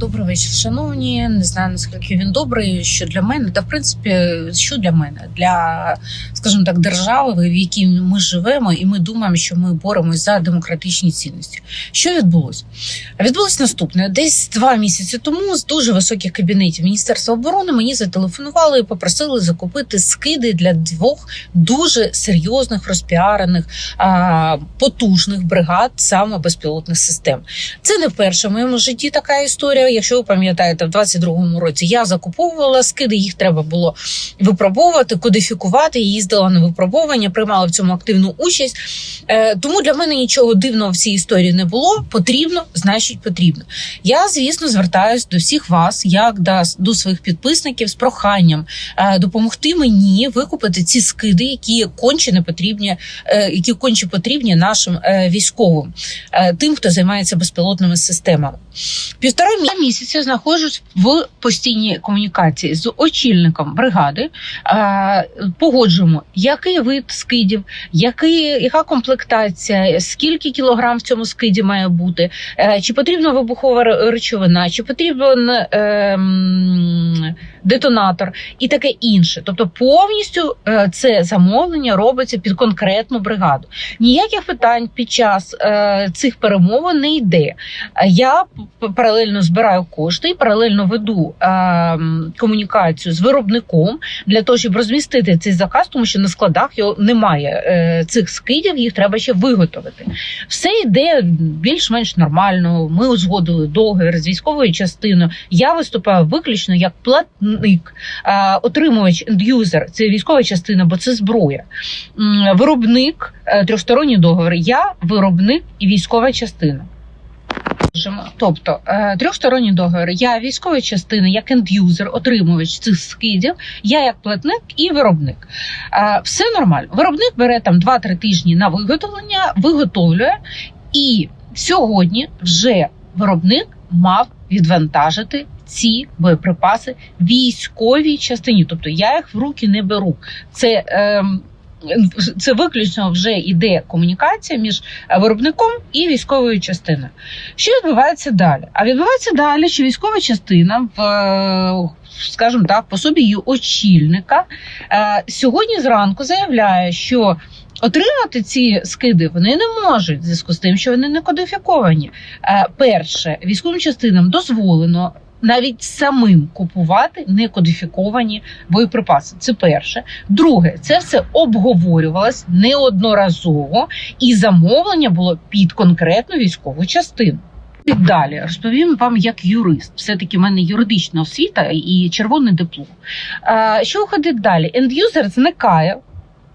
Добрий вечір, шановні. Не знаю наскільки він добрий. Що для мене, та в принципі, що для мене, для, скажімо так, держави, в якій ми живемо, і ми думаємо, що ми боремось за демократичні цінності. Що відбулося? Відбулось наступне: десь два місяці тому з дуже високих кабінетів Міністерства оборони мені зателефонували і попросили закупити скиди для двох дуже серйозних розпіарених а, потужних бригад саме безпілотних систем. Це не перша в моєму житті така історія. Якщо ви пам'ятаєте, в 22-му році я закуповувала скиди, їх треба було випробовувати, кодифікувати. Їздила на випробовування, приймала в цьому активну участь. Е, тому для мене нічого дивного в цій історії не було. Потрібно, значить, потрібно. Я, звісно, звертаюсь до всіх вас, як до, до своїх підписників, з проханням е, допомогти мені викупити ці скиди, які конче не потрібні, е, які конче потрібні нашим військовим, тим, хто займається безпілотними системами. Півтора мі- місяця знаходжусь в постійній комунікації з очільником бригади. Погоджуємо, який вид скидів, який, яка комплектація, скільки кілограм в цьому скиді має бути, е, чи потрібна вибухова речовина, чи потрібен е, детонатор і таке інше. Тобто, повністю е, це замовлення робиться під конкретну бригаду. Ніяких питань під час е, цих перемовин не йде. Я паралельно збираю кошти і паралельно веду е, комунікацію з виробником для того, щоб розмістити цей заказ, тому що на складах його немає цих скидів, їх треба ще виготовити. Все йде більш-менш нормально. Ми узгодили договір з військовою частиною. Я виступаю виключно як платник, е, отримувач ендюзер це військова частина, бо це зброя. Виробник е, трьохсторонній договір. Я виробник і військова частина. Тобто е, трьохсторонній договір. Я військова частина, як ендюзер, отримувач цих скидів. Я як платник і виробник. Все нормально. Виробник бере там 2-3 тижні на виготовлення, виготовлює, і сьогодні вже виробник мав відвантажити ці боєприпаси військовій частині. Тобто я їх в руки не беру. Це ем, це виключно вже йде комунікація між виробником і військовою частиною. Що відбувається далі? А відбувається далі, що військова частина в е, скажімо так, по собі її очільника е, сьогодні зранку заявляє, що отримати ці скиди вони не можуть в зв'язку з тим, що вони не кодифіковані. Е, Перше, військовим частинам дозволено. Навіть самим купувати некодифіковані боєприпаси. Це перше. Друге, це все обговорювалось неодноразово, і замовлення було під конкретну військову частину. І далі розповім вам як юрист. Все таки в мене юридична освіта і червоний диплом. Е, Що виходить далі? Ендюзер зникає,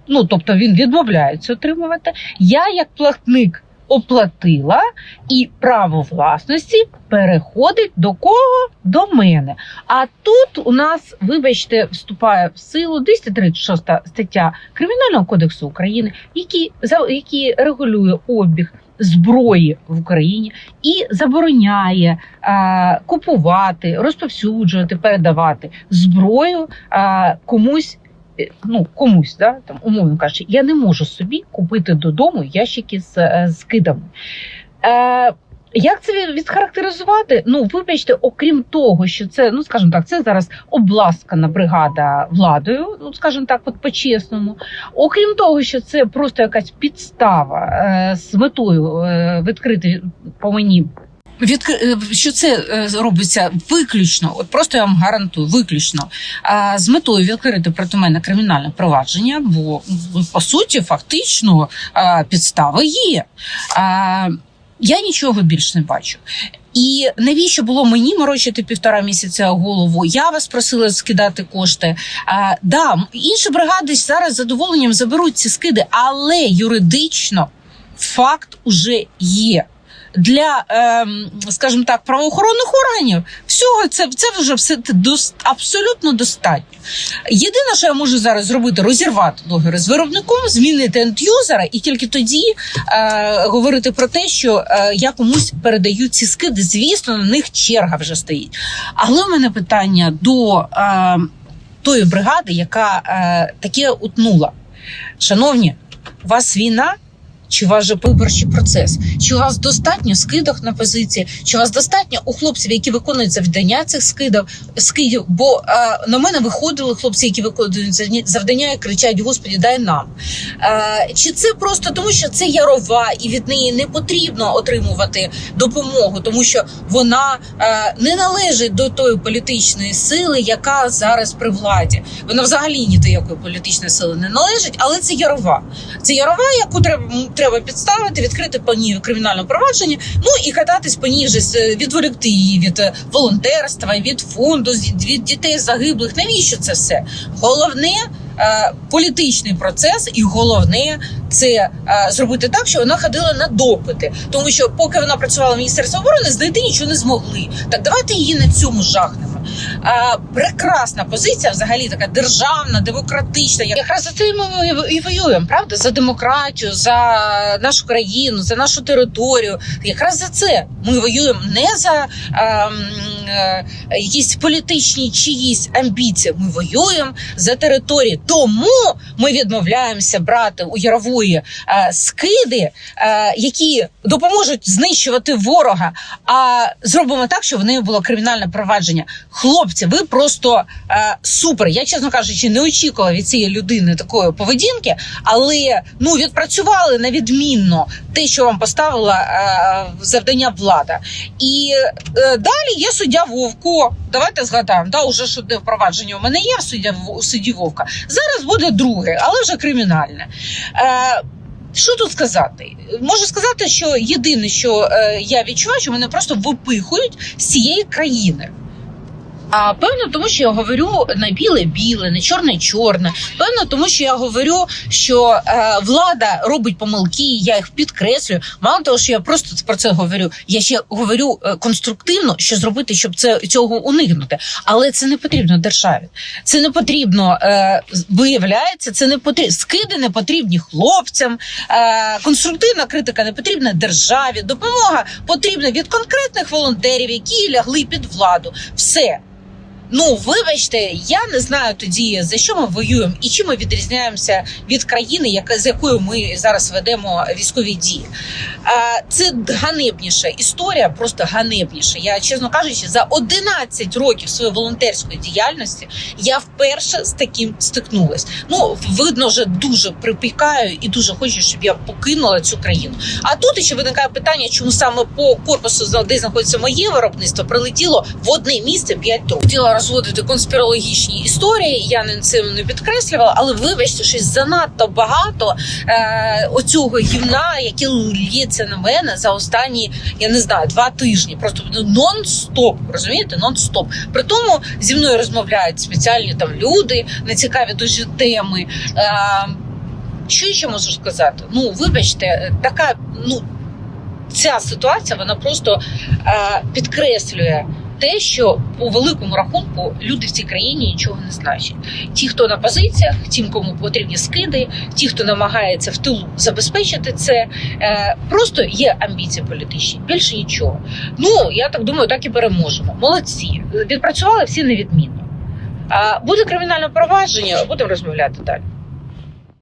ну тобто він відмовляється отримувати. Я, як платник, оплатила, і право власності переходить до кого? До мене. А тут у нас, вибачте, вступає в силу 236 стаття Кримінального кодексу України, який, який регулює обіг зброї в Україні і забороняє е, купувати, розповсюджувати, передавати зброю е, комусь. Е, Ну, комусь, да, там, умовно кажучи, я не можу собі купити додому ящики з, е, з кидами. Е, як це відхарактеризувати? Ну, вибачте, окрім того, що це, ну скажімо так, це зараз обласкана бригада владою, ну скажімо так, от по-чесному. Окрім того, що це просто якась підстава е, з метою е, відкрити по мені. Відкри... е, Що це е, робиться виключно, от просто я вам гарантую, виключно з метою відкрити проти мене кримінальне провадження, бо по суті, фактично підстави є. Я нічого більш не бачу. І навіщо було мені морочити півтора місяця голову? Я вас просила скидати кошти. А, да, інші бригади зараз з задоволенням заберуть ці скиди, але юридично факт уже є. Для, ем, скажімо так, правоохоронних органів всього це, це вже все абсолютно достатньо. Єдине, що я можу зараз зробити, розірвати договір з виробником, змінити ендюзера, і тільки тоді е, говорити про те, що е, я комусь передаю ці скиди. Звісно, на них черга вже стоїть. Але у мене питання до е, тої бригади, яка е, таке утнула. Шановні, у вас війна, Чи у вас же виборчий процес? Чи у вас достатньо скидок на позиції? Чи у вас достатньо у хлопців, які виконують завдання цих скидів? скидів? Бо а, на мене виходили хлопці, які виконують завдання і кричать: Господі, дай нам. Е, чи це просто тому, що це ярова, і від неї не потрібно отримувати допомогу, тому що вона е, не належить до тої політичної сили, яка зараз при владі. Вона взагалі ні до якої політичної сили не належить, але це ярова. Це ярова, яку треба, треба підставити, відкрити по ній кримінальне провадження, ну і кататись по ній відволікти її від е, волонтерства, від фонду, від дітей загиблих. Навіщо це все? Головне. Е, Політичний процес, і головне це е, зробити так, що вона ходила на допити, тому що поки вона працювала в міністерстві оборони, знайти нічого не змогли. Так давайте її на цьому жахнемо. Прекрасна позиція, взагалі така державна, демократична. Якраз за це ми і воюємо, правда? За демократію, за нашу країну, за нашу територію. Якраз за це ми воюємо не за е, якісь політичні чиїсь амбіції. Ми воюємо за території. Тому ми відмовляємося брати у ярової е, скиди, е, які допоможуть знищувати ворога. А зробимо так, щоб в неї було кримінальне провадження. Хлопці, ви просто е, супер. Я чесно кажучи, не очікувала від цієї людини такої поведінки, але ну відпрацювали на відмінно те, що вам поставила е, завдання влада. І е, далі є суддя Вовко. Давайте згадаємо, да, уже що де впровадження у мене є суддя в судді Вовка. Зараз буде друге, але вже кримінальне. Е, що тут сказати? Можу сказати, що єдине, що е, я відчуваю, що мене просто випихують з цієї країни. А певно, тому що я говорю на біле біле, на чорне чорне. Певно, тому що я говорю, що е, влада робить помилки, я їх підкреслюю. Мало того, що я просто про це говорю. Я ще говорю е, конструктивно, що зробити, щоб це цього уникнути. Але це не потрібно державі. Це не потрібно. Е, виявляється, це не потрібно. Скиди не потрібні хлопцям. Е, конструктивна критика не потрібна державі. Допомога потрібна від конкретних волонтерів, які лягли під владу. Все. Ну, вибачте, я не знаю тоді за що ми воюємо і чим ми відрізняємося від країни, яка з якою ми зараз ведемо військові дії. Це ганебніша історія, просто ганебніша. Я чесно кажучи, за 11 років своєї волонтерської діяльності я вперше з таким стикнулась. Ну видно, вже дуже припікаю і дуже хочу, щоб я покинула цю країну. А тут ще виникає питання, чому саме по корпусу, де знаходиться моє виробництво, прилетіло в одне місце 5 років. Розводити конспірологічні історії. Я не цим не підкреслювала, але вибачте, щось занадто багато е, оцього гівна, яке лється на мене за останні, я не знаю, два тижні. Просто нон-стоп, розумієте? Нон-стоп. При тому зі мною розмовляють спеціальні там люди на цікаві дуже теми. Е, що ще можу сказати? Ну, вибачте, така ну ця ситуація вона просто е, підкреслює те, що по великому рахунку люди в цій країні нічого не значать. Ті, хто на позиціях, тим, кому потрібні скиди, ті, хто намагається в тилу забезпечити це, е, просто є амбіції політичні. Більше нічого. Ну я так думаю, так і переможемо. Молодці, відпрацювали всі невідмінно. Буде кримінальне провадження, будемо розмовляти далі.